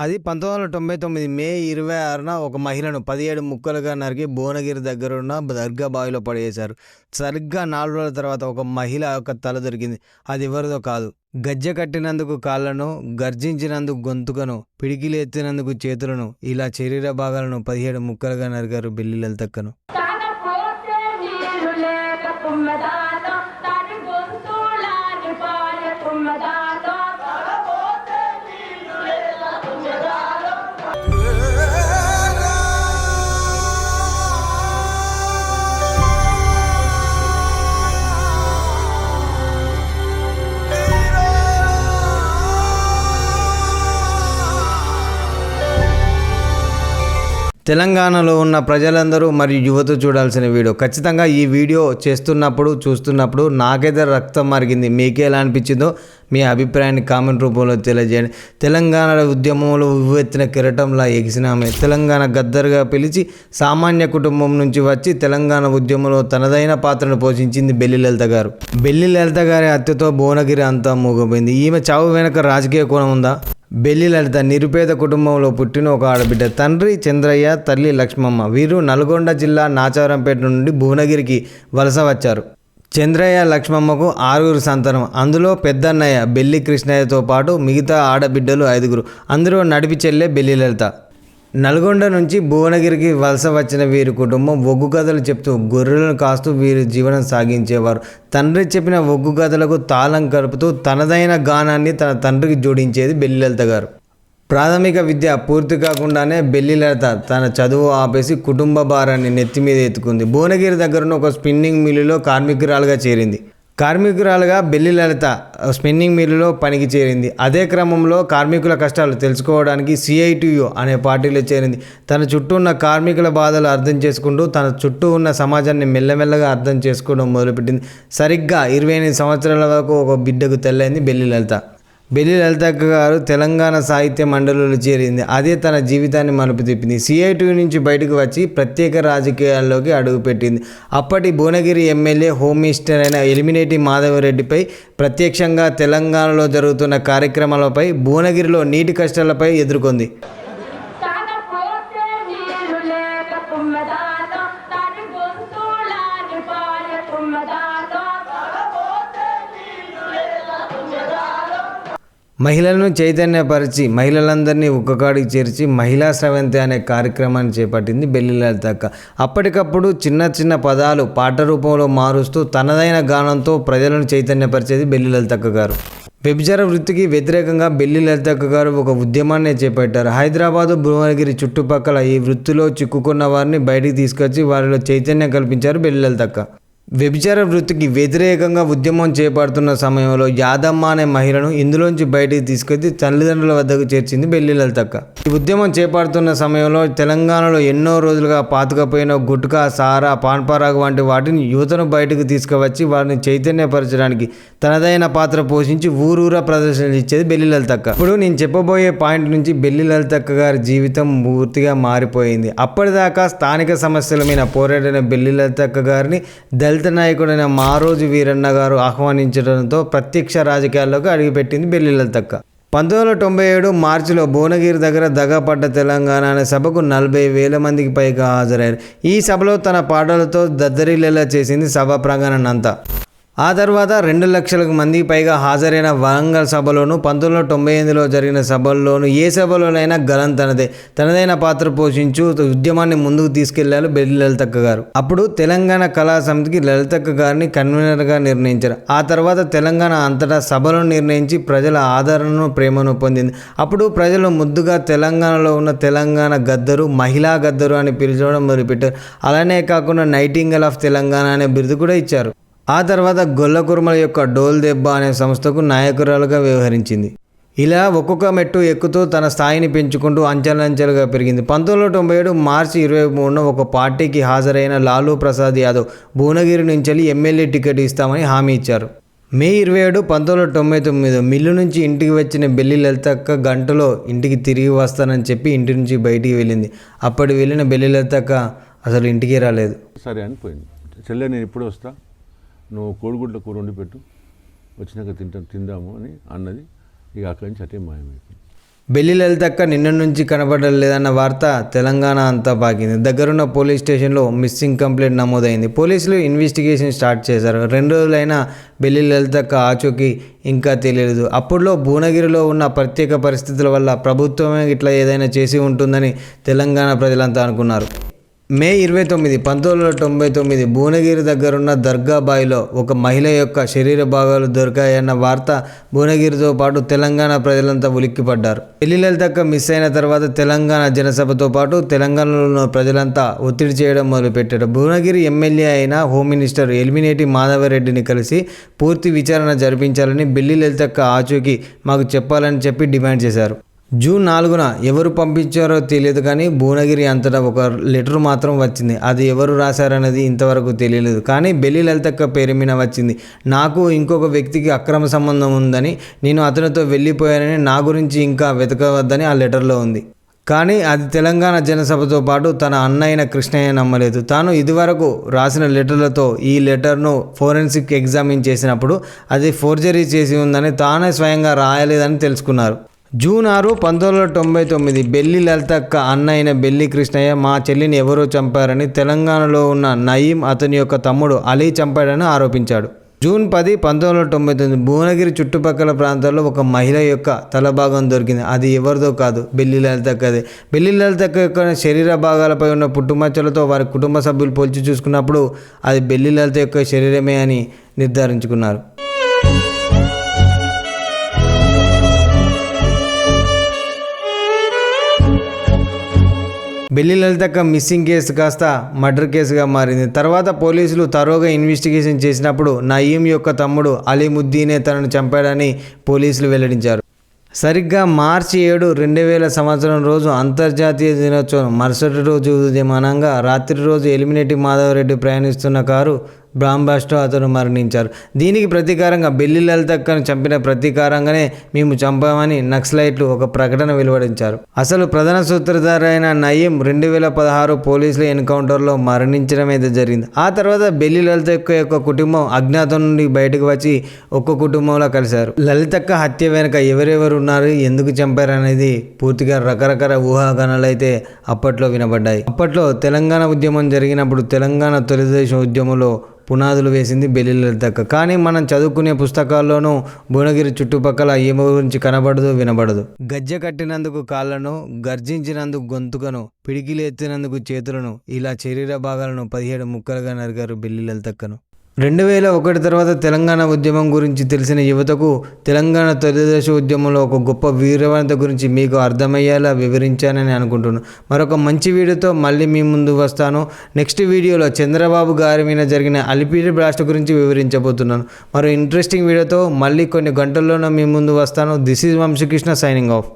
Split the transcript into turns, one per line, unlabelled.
అది పంతొమ్మిది వందల తొంభై తొమ్మిది మే ఇరవై ఆరున ఒక మహిళను పదిహేడు ముక్కలుగా నరికి భువనగిరి దగ్గర ఉన్న దర్గా బావిలో పడేశారు. సరిగ్గా నాలుగు రోజుల తర్వాత ఒక మహిళ యొక్క తల దొరికింది. అది ఎవరిదో కాదు. గజ్జె కట్టినందుకు కాళ్ళను గర్జించినందుకు గొంతుకను పిడికిలు ఎత్తినందుకు చేతులను ఇలా శరీర భాగాలను పదిహేడు ముక్కలుగా నరికారు బెల్లి లలితక్కను. తెలంగాణలో ఉన్న ప్రజలందరూ మరియు యువత చూడాల్సిన వీడియో. ఖచ్చితంగా ఈ వీడియో చేస్తున్నప్పుడు చూస్తున్నప్పుడు నాకైతే రక్తం మరిగింది. మీకే ఎలా అనిపించిందో మీ అభిప్రాయాన్ని కామెంట్ రూపంలో తెలియజేయండి. తెలంగాణ ఉద్యమంలో ఉవ్వెత్తిన కిరటంలా ఎగిసిన ఆమె తెలంగాణ గద్దరుగా పిలిచి సామాన్య కుటుంబం నుంచి వచ్చి తెలంగాణ ఉద్యమంలో తనదైన పాత్రను పోషించింది బెల్లి లలిత గారు. బెల్లి లలిత గారి హత్యతో భువనగిరి అంతా మూగపోయింది ఈమె చావు వెనక రాజకీయ కోణం ఉందా? బెల్లి లలిత నిరుపేద కుటుంబంలో పుట్టిన ఒక ఆడబిడ్డ తండ్రి చంద్రయ్య తల్లి లక్ష్మమ్మ. వీరు నల్గొండ జిల్లా నాచారంపేట నుండి భువనగిరికి వలస వచ్చారు. చంద్రయ్య లక్ష్మమ్మకు ఆరుగురు సంతానం. అందులో పెద్దన్నయ్య బెల్లి కృష్ణయ్యతో పాటు మిగతా ఆడబిడ్డలు ఐదుగురు. అందులో నడిపి చెల్లె బెల్లి లలిత నల్గొండ నుంచి భువనగిరికి వలస వచ్చిన వీరి కుటుంబం ఒగ్గు కథలు చెప్తూ గొర్రెలను కాస్తూ వీరి జీవనం సాగించేవారు. తండ్రి చెప్పిన ఒగ్గు కథలకు తాళం కలుపుతూ తనదైన గానాన్ని తన తండ్రికి జోడించేది బెల్లిలత గారు. ప్రాథమిక విద్య పూర్తి కాకుండానే బెల్లిలత తన చదువు ఆపేసి కుటుంబ భారాన్ని నెత్తి మీద ఎత్తుకుంది. భువనగిరి దగ్గరను ఒక స్పిన్నింగ్ మిల్లులో కార్మికురాలుగా చేరింది. కార్మికురాలుగా బెల్లి లలిత స్పిన్నింగ్ మిల్లులో పనికి చేరింది. అదే క్రమంలో కార్మికుల కష్టాలు తెలుసుకోవడానికి సిఐటియు అనే పార్టీలో చేరింది. తన చుట్టూ ఉన్న కార్మికుల బాధలు అర్థం చేసుకుంటూ తన చుట్టూ ఉన్న సమాజాన్ని మెల్లమెల్లగా అర్థం చేసుకోవడం మొదలుపెట్టింది. సరిగ్గా ఇరవై ఎనిమిది సంవత్సరాల వరకు ఒక బిడ్డకు తెల్లైంది బెల్లి లలిత. బెల్లి లలితక్క గారు తెలంగాణ సాహిత్య మండలిలో చేరింది. అదే తన జీవితాన్ని మలుపు తిప్పింది. సిఐటి నుంచి బయటకు వచ్చి ప్రత్యేక రాజకీయాల్లోకి అడుగుపెట్టింది. అప్పటి భువనగిరి ఎమ్మెల్యే హోమ్ మినిస్టర్ అయిన ఎలిమినేటి మాధవరెడ్డిపై ప్రత్యక్షంగా తెలంగాణలో జరుగుతున్న కార్యక్రమాలపై భువనగిరిలో నీటి కష్టాలపై ఎదుర్కొంది. మహిళలను చైతన్యపరిచి మహిళలందరినీ ఒక్కకాడికి చేర్చి మహిళా స్రవంతి అనే కార్యక్రమాన్ని చేపట్టింది బెల్లి లలితక్క అప్పటికప్పుడు చిన్న చిన్న పదాలు పాట రూపంలో మారుస్తూ తనదైన గానంతో ప్రజలను చైతన్యపరిచేది బెల్లి లలితక్క గారు. వ్యభిచార వృత్తికి వ్యతిరేకంగా బెల్లి లలితక్క గారు ఒక ఉద్యమాన్ని చేపట్టారు. హైదరాబాదు భువనగిరి చుట్టుపక్కల ఈ వృత్తిలో చిక్కుకున్న వారిని బయటికి తీసుకొచ్చి వారిలో చైతన్యం కల్పించారు బెల్లి లలితక్క వ్యభిచార వృత్తికి వ్యతిరేకంగా ఉద్యమం చేపడుతున్న సమయంలో యాదమ్మ అనే మహిళను ఇందులోంచి బయటికి తీసుకొచ్చి తల్లిదండ్రుల వద్దకు చేర్చింది బెల్లి లలితక్క. ఈ ఉద్యమం చేపడుతున్న సమయంలో తెలంగాణలో ఎన్నో రోజులుగా పాతుకపోయిన గుట్కా సారా పాన్పరాగు వంటి వాటిని యువతను బయటకు తీసుకువచ్చి వారిని చైతన్యపరచడానికి తనదైన పాత్ర పోషించి ఊరూరా ప్రదర్శనలు ఇచ్చేది బెల్లి లలితక్క. ఇప్పుడు నేను చెప్పబోయే పాయింట్ నుంచి బెల్లి లలితక్క గారి జీవితం పూర్తిగా మారిపోయింది. అప్పటిదాకా స్థానిక సమస్యల మీద పోరాడిన బెల్లి లలితక్క గారిని దళిత నాయకుడైన మారోజు వీరన్న గారు ఆహ్వానించడంతో ప్రత్యక్ష రాజకీయాల్లోకి అడుగుపెట్టింది బెల్లి లలితక్క. పంతొమ్మిది వందల తొంభై ఏడు మార్చిలో భువనగిరి దగ్గర దగపడ్డ తెలంగాణ అనే సభకు నలభై వేల మందికి పైగా హాజరయ్యారు ఈ సభలో తన పాటలతో దద్దరిల్లేలా చేసింది సభ ప్రాంగణనంతా ఆ తర్వాత రెండు లక్షలకు మందికి పైగా హాజరైన వరంగల్ సభలోను పంతొమ్మిది వందల తొంభై ఎనిమిదిలో జరిగిన సభల్లోనూ ఏ సభలోనైనా గలం తనదే. తనదైన పాత్ర పోషించు ఉద్యమాన్ని ముందుకు తీసుకెళ్ళారు బెల్లి లలితక్క గారు. అప్పుడు తెలంగాణ కళా సమితికి లలితక్క గారిని కన్వీనర్గా నిర్ణయించారు. ఆ తర్వాత తెలంగాణ అంతటా సభలను నిర్ణయించి ప్రజల ఆదరణను ప్రేమను పొందింది. అప్పుడు ప్రజలు ముద్దుగా తెలంగాణలో ఉన్న తెలంగాణ గద్దరు మహిళా గద్దరు అని పిలిచడం మొదలుపెట్టారు. అలానే కాకుండా నైటింగల్ ఆఫ్ తెలంగాణ అనే బిరుదు కూడా ఇచ్చారు. ఆ తర్వాత గొల్లకుర్మల యొక్క డోల్ దెబ్బ అనే సంస్థకు నాయకురాలుగా వ్యవహరించింది. ఇలా ఒక్కొక్క మెట్టు ఎక్కుతూ తన స్థాయిని పెంచుకుంటూ అంచెలంచెలుగా పెరిగింది. పంతొమ్మిది వందల తొంభై ఏడు మార్చి ఇరవై మూడున ఒక పార్టీకి హాజరైన లాలూ ప్రసాద్ యాదవ్ భువనగిరి నుంచి ఎమ్మెల్యే టికెట్ ఇస్తామని హామీ ఇచ్చారు. మే ఇరవై ఏడు పంతొమ్మిది వందల తొంభై తొమ్మిది మిల్లు నుంచి ఇంటికి వచ్చిన బెల్లి లలితక్క గంటలో ఇంటికి తిరిగి వస్తానని చెప్పి ఇంటి నుంచి బయటికి వెళ్ళింది. అప్పటి వెళ్ళిన బెల్లి లలితక్క అసలు ఇంటికి రాలేదు.
సరే అని పోయింది. చెల్లె నేను ఇప్పుడు వస్తా. నువ్వు కోడిగుడ్ల కూర వండి పెట్టు. వచ్చినాక తింటా తిందాము అని అన్నది. ఇక అక్కడి నుంచి అటే మాయమైపోయింది.
బెల్లి లలితక్క నిన్న నుంచి కనబడలేదన్న వార్త తెలంగాణ అంతా పాకింది. దగ్గరున్న పోలీస్ స్టేషన్లో మిస్సింగ్ కంప్లైంట్ నమోదైంది. పోలీసులు ఇన్వెస్టిగేషన్ స్టార్ట్ చేశారు. రెండు రోజులైనా బెల్లి లలితక్క ఆచూకీ ఇంకా తెలియదు అప్పుడులో భువనగిరిలో ఉన్న ప్రత్యేక పరిస్థితుల వల్ల ప్రభుత్వమే ఇట్లా ఏదైనా చేసి ఉంటుందని తెలంగాణ ప్రజలంతా అనుకున్నారు. మే ఇరవై తొమ్మిది పంతొమ్మిది వందల తొంభై తొమ్మిది భువనగిరి దగ్గరున్న దర్గాబాయిలో ఒక మహిళ యొక్క శరీర భాగాలు దొరికాయన్న వార్త భువనగిరితో పాటు తెలంగాణ ప్రజలంతా ఉలిక్కిపడ్డారు. పెళ్ళిలలితక్క మిస్ అయిన తర్వాత తెలంగాణ జనసభతో పాటు తెలంగాణలో ప్రజలంతా ఒత్తిడి చేయడం మొదలుపెట్టారు. భువనగిరి ఎమ్మెల్యే అయిన హోమ్ మినిస్టర్ ఎలిమినేటి మాధవరెడ్డిని కలిసి పూర్తి విచారణ జరిపించాలని బిల్లి లలితక్క ఆచూకీ మాకు చెప్పాలని చెప్పి డిమాండ్ చేశారు. జూన్ నాలుగున ఎవరు పంపించారో తెలియదు కానీ భువనగిరి అంతటా ఒక లెటర్ మాత్రం వచ్చింది. అది ఎవరు రాశారనేది ఇంతవరకు తెలియలేదు. కానీ బెల్లి లలితక్క పేరు మీద వచ్చింది. నాకు ఇంకొక వ్యక్తికి అక్రమ సంబంధం ఉందని నేను అతనితో వెళ్ళిపోయానని నా గురించి ఇంకా వెతకవద్దని ఆ లెటర్లో ఉంది. కానీ అది తెలంగాణ జనసభతో పాటు తన అన్నయ్యన కృష్ణయ్య నమ్మలేదు. తాను ఇదివరకు రాసిన లెటర్లతో ఈ లెటర్ను ఫోరెన్సిక్ ఎగ్జామిన్ చేసినప్పుడు అది ఫోర్జరీ చేసి ఉందని తానే స్వయంగా రాయలేదని తెలుసుకున్నారు. జూన్ ఆరు పంతొమ్మిది వందల తొంభై తొమ్మిది బెల్లి లలితక్క అన్న అయిన బెల్లి కృష్ణయ్య మా చెల్లిని ఎవరో చంపారని తెలంగాణలో ఉన్న నయీం అతని యొక్క తమ్ముడు అలీ చంపాడని ఆరోపించాడు. జూన్ పది పంతొమ్మిది వందల తొంభై తొమ్మిది భువనగిరి చుట్టుపక్కల ప్రాంతాల్లో ఒక మహిళ యొక్క తల భాగం దొరికింది. అది ఎవరిదో కాదు బెల్లి లలితక్కది. బెల్లి లలితక్క యొక్క శరీర భాగాలపై ఉన్న పుట్టుమచ్చలతో వారి కుటుంబ సభ్యులు పోల్చి చూసుకున్నప్పుడు అది బెల్లి లలిత యొక్క శరీరమే అని నిర్ధారించుకున్నారు. బెల్లి లలితక్క మిస్సింగ్ కేసు కాస్త మర్డర్ కేసుగా మారింది. తర్వాత పోలీసులు తరోగా ఇన్వెస్టిగేషన్ చేసినప్పుడు నయీం యొక్క తమ్ముడు అలీముద్దీనే తనను చంపాడని పోలీసులు వెల్లడించారు. సరిగ్గా మార్చి ఏడు రెండు వేల సంవత్సరం రోజు అంతర్జాతీయ దినోత్సవం. మరుసటి రోజు ఉదయమానంగా రాత్రి రోజు ఎలిమినేటి మాధవరెడ్డి ప్రయాణిస్తున్న కారు బ్రాంబాస్తో అతను మరణించారు. దీనికి ప్రతీకారంగా బెల్లి లలితక్కను చంపిన ప్రతీకారంగానే మేము చంపామని నక్సలైట్లు ఒక ప్రకటన వెలువడించారు. అసలు ప్రధాన సూత్రధారి అయిన నయీం రెండు వేల పదహారు పోలీసుల ఎన్కౌంటర్లో మరణించడం అయితే జరిగింది. ఆ తర్వాత బెల్లి లలితక్క యొక్క కుటుంబం అజ్ఞాతం నుండి బయటకు వచ్చి ఒక్క కుటుంబంలో కలిశారు. లలితక్క హత్య వెనుక ఎవరెవరు ఉన్నారు ఎందుకు చంపారు అనేది పూర్తిగా రకరకాల ఊహాగానాలు అయితే అప్పట్లో వినబడ్డాయి. అప్పట్లో తెలంగాణ ఉద్యమం జరిగినప్పుడు తెలంగాణ తొలిదేశం ఉద్యమంలో పునాదులు వేసింది బెల్లి దక్క కానీ మనం చదువుకునే పుస్తకాల్లోనూ భువనగిరి చుట్టుపక్కల ఈమె గురించి కనబడదు వినబడదు. గజ్జె కట్టినందుకు కాళ్ళను గర్జించినందుకు గొంతుకను పిడికిలు ఎత్తినందుకు చేతులను ఇలా శరీర భాగాలను పదిహేడు ముక్కలుగా నరిగారు బెల్లి దక్కను రెండు వేల ఒకటి తర్వాత తెలంగాణ ఉద్యమం గురించి తెలిసిన యువతకు తెలంగాణ తొలిదశ ఉద్యమంలో ఒక గొప్ప వీరవనిత గురించి మీకు అర్థమయ్యేలా వివరించానని అనుకుంటున్నాను మరొక మంచి వీడియోతో మళ్ళీ మీ ముందు వస్తాను. నెక్స్ట్ వీడియోలో చంద్రబాబు గారి మీద జరిగిన అలిపిరి బ్లాస్ట్ గురించి వివరించబోతున్నాను. మరో ఇంట్రెస్టింగ్ వీడియోతో మళ్ళీ కొన్ని గంటల్లోనే మీ ముందు వస్తాను. This is Vamsikrishna signing off